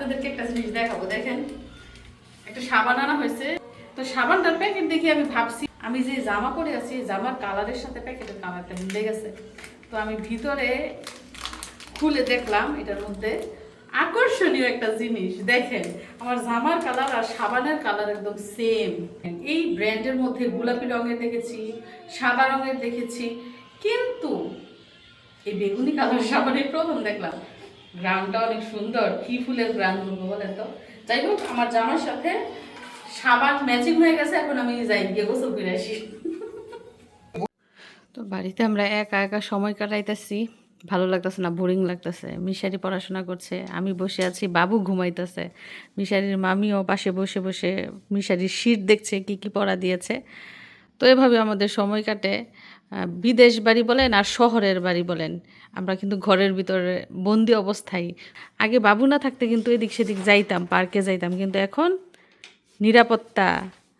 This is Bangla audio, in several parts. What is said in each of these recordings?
আপনাদেরকে একটা জিনিস দেখাবো, দেখেন। একটা সাবান আনা হয়েছে। তো সাবানটার প্যাকেট দেখে আমি ভাবছি, আমি যে জামা পরে আছি জামার কালারের সাথে প্যাকেটের কালারটা মিলে গেছে। তো আমি ভিতরে খুলে দেখলাম এটার মধ্যে আকর্ষণীয় একটা জিনিস, দেখেন। আমার জামার কালার আর সাবানের কালার একদম সেম এই ব্র্যান্ডের মধ্যে গোলাপি রঙের দেখেছি, সাদা রঙের দেখেছি, কিন্তু এই বেগুনি কালার সাবানের প্রথম দেখলাম। গ্রামটা অনেক সুন্দর। কি ফুলের গ্রাম বলব বলেন তো? যাই হোক আমার জামার সাথে সাবান ম্যাচিং হয়ে গেছে, এখন আমি যাই গিয়ে গোসল করে আসি। তো বাড়িতে আমরা একা একা সময় কাটাইতেছি। ভালো লাগতেছে না বোরিং লাগতেছে। মিশারি পড়াশোনা করছে, আমি বসে আছি, বাবু ঘুমাইতেছে। মিশারির মামিও পাশে বসে বসে মিশারির শীত দেখছে, কি কি পড়া দিয়েছে। তো এভাবে আমাদের সময় কাটে। বিদেশ বাড়ি বলেন আর শহরের বাড়ি বলেন, আমরা কিন্তু ঘরের ভিতরে বন্দি অবস্থায়। আগে বাবু না থাকতে কিন্তু এদিক সেদিক যাইতাম, পার্কে যাইতাম, কিন্তু এখন নিরাপত্তা,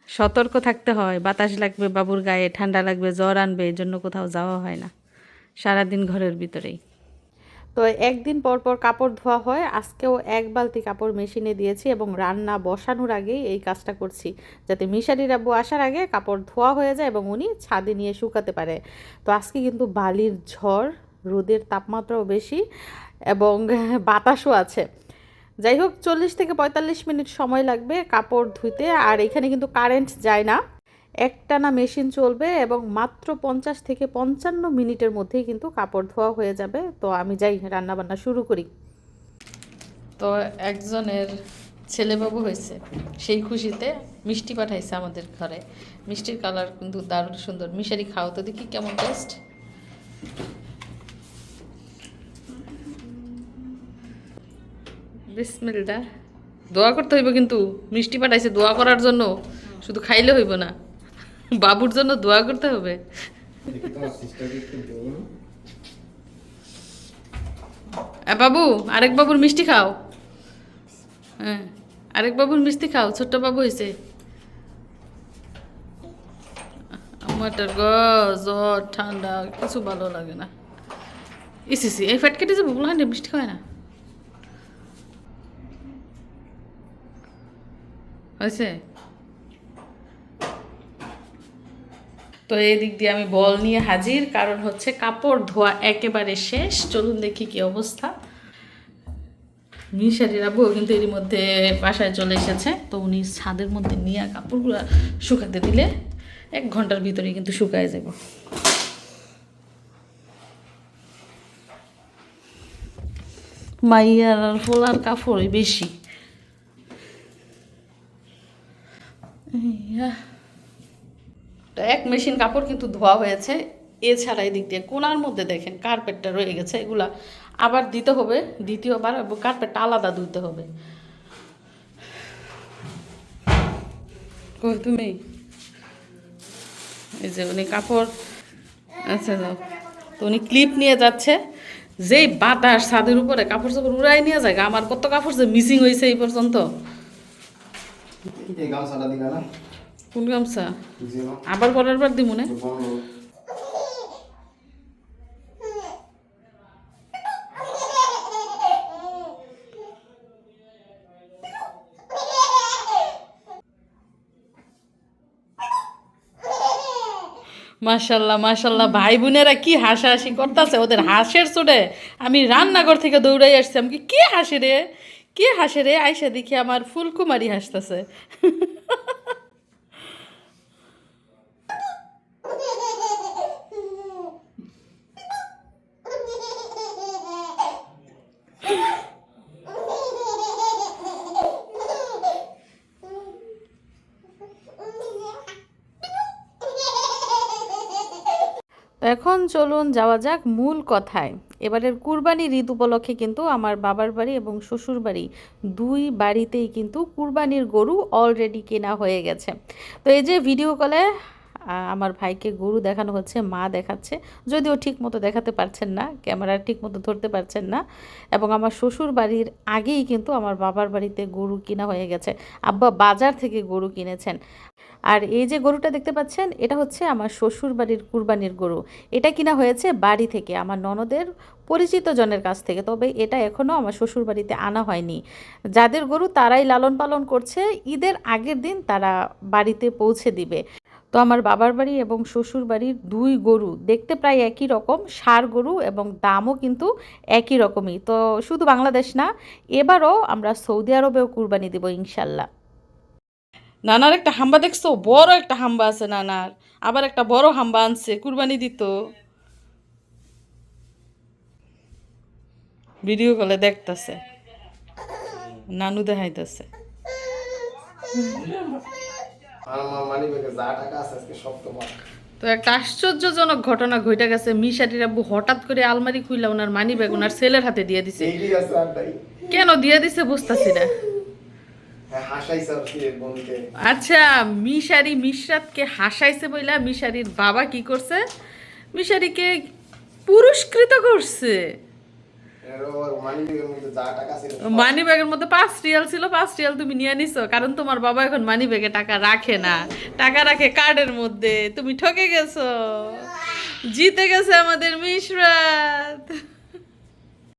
সতর্ক থাকতে হয়, বাতাস লাগবে বাবুর গায়ে, ঠান্ডা লাগবে, জ্বর আনবে এই জন্য কোথাও যাওয়া হয় না, সারাদিন ঘরের ভিতরেই। তো একদিন পর পর কাপড় ধোয়া হয়। আজকেও এক বালতি কাপড় মেশিনে দিয়েছি এবং রান্না বসানোর আগেই এই কাজটা করছি। যাতে মিশারির আব্বু আসার আগে কাপড় ধোয়া হয়ে যায় এবং উনি ছাদে নিয়ে শুকাতে পারে। তো আজকে কিন্তু বালির ঝড়, রোদের তাপমাত্রাও বেশি এবং বাতাসও আছে। যাই হোক, চল্লিশ থেকে পঁয়তাল্লিশ মিনিট সময় লাগবে কাপড় ধুইতে। আর এখানে কিন্তু কারেন্ট যায় না। একটানা মেশিন চলবে এবং মাত্র পঞ্চাশ থেকে পঞ্চান্ন মিনিটের মধ্যেই কিন্তু কাপড় ধোয়া হয়ে যাবে। তো আমি যাই রান্না বান্না শুরু করি। তো একজনের ছেলেবাবু হয়েছে, সেই খুশিতে মিষ্টি পাঠাইছে আমাদের ঘরে। মিষ্টির কালার কিন্তু দারুণ সুন্দর। মিশারি খাও তো দেখি কেমন টেস্ট বিসমিল্লা দোয়া করতে হইব কিন্তু, মিষ্টি পাঠাইছে দোয়া করার জন্য। শুধু খাইলে হইব না। বাবুর জন্য দোয়া করতে হবে। বাবু আরেক বাবুর মিষ্টি খাও। হ্যাঁ আরেক বাবুর মিষ্টি খাও ছোট্ট বাবু হয়েছে। আমারটার গ জ্বর ঠান্ডা কিছু ভালো লাগে না। ইসি ইসি এই ফ্যাট কেটে যাব বললাম মিষ্টি খায় না। হয়েছে? তো এদিক দিয়ে আমি বল নিয়ে হাজির, কারণ হচ্ছে কাপড় ধোয়া একেবারে শেষ। চলুন দেখি কি অবস্থা। মিশারির আব্বু কিন্তু এরই মধ্যে বাসায় চলে এসেছে। তো উনি ছাদের মধ্যে নিয়ে কাপড়গুলো শুকাতে দিলে এক ঘণ্টার ভিতরেই কিন্তু শুকায় যাব। মাইয়ার আর ফোলার কাপড়ই বেশি ইয়া তো এক মেশিন কাপড় কিন্তু ধোয়া হয়েছে। এছাড়া এই দিক দিয়ে কোনার মধ্যে দেখেন কার্পেটটা রয়ে গেছে, এগুলা আবার দিতে হবে, দ্বিতীয়বার এবং কার্পেটটা আলাদা ধুতে হবে। তুমি? এই যে উনি কাপড় আচ্ছা যাও। তো উনি ক্লিপ নিয়ে যাচ্ছে, যেই বাতাস ছাদের উপরে কাপড় চাপড় উড়াই নিয়ে যায়, আমার কত কাপড় যে মিসিং হয়েছে এই পর্যন্ত। কোন গামছা? আবার পরের বার দিব না। মাশাল্লাহ মাশাল্লাহ। ভাই বোনেরা কি হাসাহাসি করতেছে? ওদের হাসের চোটে আমি রান্নাঘর থেকে দৌড়াই আসছি। আমি কি, কে হাসে রে? কে হাসে রে? আইসা দেখি আমার ফুলকুমারি হাসতেছে। এখন চলুন যাওয়া যাক মূল কথায়। এবারের কুরবানির ঈদ উপলক্ষে কিন্তু আমার বাবার বাড়ি এবং শ্বশুর বাড়ি দুই বাড়িতেই কিন্তু কুরবানির গরু অলরেডি কেনা হয়ে গেছে। তো এই যে ভিডিও কলে আমার ভাইকে গরু দেখানো হচ্ছে, মা দেখাচ্ছে। যদিও ঠিক মতো দেখাতে পারছেন না, ক্যামেরা ঠিক মতো ধরতে পারছেন না। এবং আমার শ্বশুর বাড়ির আগেই কিন্তু আমার বাবার বাড়িতে গরু কিনা হয়ে গেছে। আব্বা বাজার থেকে গরু কিনেছেন। আর এই যে গরুটা দেখতে পাচ্ছেন, এটা হচ্ছে আমার শ্বশুর বাড়ির কুরবানির গরু। এটা কিনা হয়েছে বাড়ি থেকে, আমার ননদের পরিচিত জনের কাছ থেকে। তবে এটা এখনও আমার শ্বশুর বাড়িতে আনা হয়নি। যাদের গরু তারাই লালন পালন করছে, ঈদের আগের দিন তারা বাড়িতে পৌঁছে দিবে। তো আমার বাবার বাড়ি এবং শ্বশুর বাড়ির দুই গরু, দেখতে প্রায় একই রকম, সার গরু এবং দামও কিন্তু একই রকমই। তো শুধু বাংলাদেশ না, এবারও আমরা সৌদি আরবেও কুরবানি দেব ইনশাল্লাহ। নানার একটা হাম্বা দেখছ? বড় একটা হাম্বা আছে নানার। আবার একটা বড় হাম্বা আনছে, কুরবানি দিত। ভিডিও কলে দেখতাছে। নানু দেখাইতেছে। আমার মানি ব্যাগে যা টাকা আছে আজকে সব তোমার। তো একটা আশ্চর্যজনক ঘটনা ঘটে গেছে। মিশাটির আব্বু হঠাৎ করে আলমারি খুইলা ওনার মানি ব্যাগ ওনার ছেলের হাতে দিয়ে দিছে। কেন দিয়ে দিছে বুঝতাছি না। হ্যাঁ আচ্ছা মিশারি মিশরাতকে হাসাইছে বইলা মিশারির বাবা কি করছে? মিশারিকে পুরস্কৃত করছে। মানি ব্যাগের মধ্যে পাঁচ রিয়াল ছিল, পাঁচ রিয়াল তুমি নিয়ে নিছো। কারণ তোমার বাবা এখন মানি ব্যাগে টাকা রাখে না। টাকা রাখে কার্ডের মধ্যে। তুমি ঠকে গেছো। জিতে গেছে আমাদের মিশরাত।